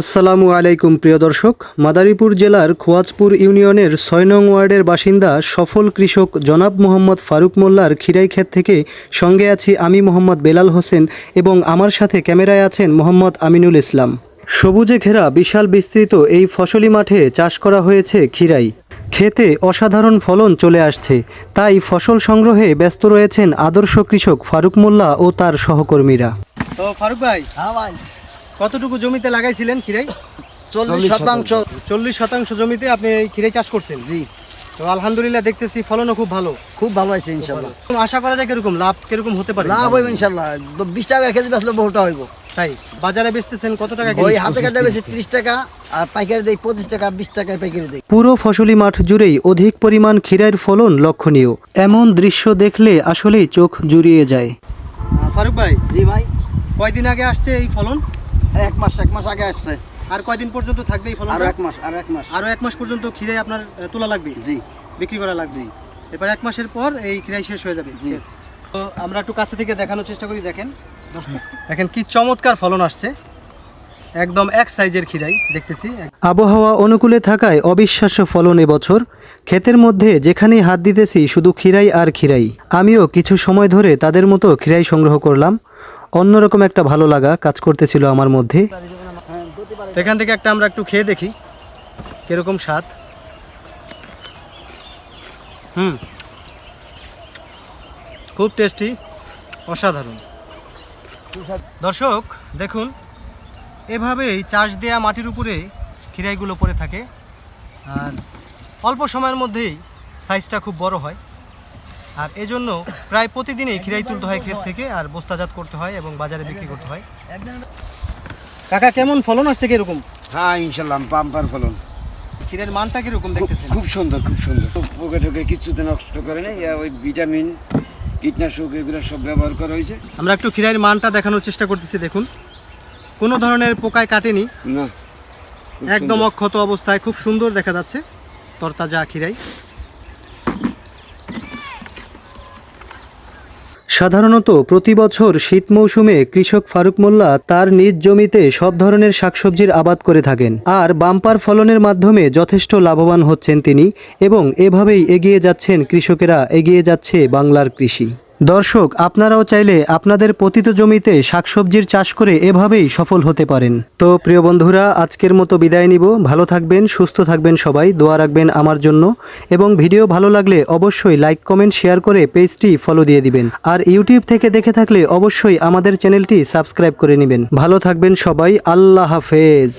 আসসালামু আলাইকুম প্রিয় দর্শক। মাদারীপুর জেলার খোয়াজপুর ইউনিয়নের ছয় নং ওয়ার্ডের বাসিন্দা সফল কৃষক জনাব মোহাম্মদ ফারুক মোল্লার খিরাই ক্ষেত থেকে সঙ্গে আছি আমি মোহাম্মদ বেলাল হোসেন এবং আমার সাথে ক্যামেরায় আছেন মোহাম্মদ আমিনুল ইসলাম। সবুজে ঘেরা বিশাল বিস্তৃত এই ফসলি মাঠে চাষ করা হয়েছে খিরাই। খেতে অসাধারণ ফলন চলে আসছে। তাই ফসল সংগ্রহে ব্যস্ত রয়েছেন আদর্শ কৃষক ফারুক মোল্লা ও তার সহকর্মীরা। তো ফারুক ভাই হ্যাঁ ভাই। কতটুকু জমিতে লাগাইছিলেন খিরাই চল্লিশ শতাংশ। চল্লিশ শতাংশ জমিতে আপনি এই খিরাই চাষ করছেন? জি। তো আলহামদুলিল্লাহ দেখতেছি ফলনও খুব ভালো। খুব ভালো আছে ইনশাল্লাহ আশা করা যায় কীরকম? লাভ কীরকম হতে পারে? লাভ হইব ইনশাল্লাহ তো বিশ টাকা কেজি বেচলে বহুটা হইব। তাই? বাজারে বেচতেছেন কত টাকা ওই হাতে কাটা বেশি ত্রিশ টাকা আর পাইকারি দেয় পঁচিশ টাকা বিশ টাকায় পাইকারি দেয় পুরো ফসলি মাঠ জুড়েই অধিক পরিমাণ খিরাইয়ের ফলন লক্ষণীয়। এমন দৃশ্য দেখলে আসলেই চোখ জুড়িয়ে যায়। ফারুক ভাই জি ভাই। কয়দিন আগে আসছে এই ফলন? এক মাস এক মাস আগে আসছে। আর কয়দিন পর্যন্ত থাকবে এই ফলন আরও এক মাস আরও এক মাস। আরও এক মাস পর্যন্ত খিরাই আপনার তোলা লাগবে? জি। বিক্রি করা লাগবে? এবার এক মাসের পর এই খিরাই শেষ হয়ে যাবে। জি। তো আমরা একটু কাছে থেকে দেখানোর চেষ্টা করি দেখেন। দেখেন কি চমৎকার ফলন আসছে। একদম এক সাইজের খিরাই দেখতেছি। আবহাওয়া অনুকূলে থাকায় অবিশ্বাস্য ফলন এবছর। ক্ষেতের মধ্যে যেখানেই হাত দিতেছি শুধু খিরাই আর খিরাই আমিও কিছু সময় ধরে তাদের মতো খিরাই সংগ্রহ করলাম। অন্যরকম একটা ভালো লাগা কাজ করতেছিল আমার মধ্যে। এখান থেকে একটা আমরা একটু খেয়ে দেখি, কীরকম স্বাদ। হুম। খুব টেস্টি, অসাধারণ। দর্শক, দেখুন, এভাবেই চাষ দেয়া মাটির উপরে খিরাইগুলো পড়ে থাকে। আর অল্প সময়ের মধ্যেই সাইজটা খুব বড় হয়। আর এজন্য প্রায় প্রতিদিনই খিরাই তুলতে হয় ক্ষেত থেকে আর বস্তাজাত করতে হয় এবং বাজারে বিক্রি করতে হয়। কাকা কেমন ফলন আসছে কীরকম? হ্যাঁ ইনশাল্লাহ পাম্পার ফলন। ক্ষীরের মানটা কীরকম দেখতেছেন? খুব সুন্দর খুব সুন্দর। পোকে টোকে কিছুতে নষ্ট করে নেই ওই ভিটামিন কীটনাশক এগুলো সব ব্যবহার করা হয়েছে। আমরা একটু ক্ষীরের মানটা দেখানোর চেষ্টা করতেছি দেখুন। কোনো ধরনের পোকায় কাটেনি। না একদম অক্ষত অবস্থায় খুব সুন্দর দেখা যাচ্ছে। তরতাজা খিরাই সাধারণত প্রতি বছর শীত মৌসুমে কৃষক ফারুক মোল্লা তার নিজ জমিতে সব ধরনের শাকসবজির আবাদ করে থাকেন। আর বাম্পার ফলনের মাধ্যমে যথেষ্ট লাভবান হচ্ছেন তিনি এবং এভাবেই এগিয়ে যাচ্ছেন কৃষকেরা, এগিয়ে যাচ্ছে বাংলার কৃষি। দর্শক, আপনারাও চাইলে আপনাদের পতিত জমিতে শাকসবজির চাষ করে এভাবেই সফল হতে পারেন। তো প্রিয় বন্ধুরা, আজকের মতো বিদায় নিব। ভালো থাকবেন, সুস্থ থাকবেন সবাই, দোয়া রাখবেন আমার জন্য। এবং ভিডিও ভালো লাগলে অবশ্যই লাইক, কমেন্ট, শেয়ার করে পেজটি ফলো দিয়ে দিবেন। আর ইউটিউব থেকে দেখে থাকলে অবশ্যই আমাদের চ্যানেলটি সাবস্ক্রাইব করে নেবেন। ভালো থাকবেন সবাই, আল্লাহ হাফেজ।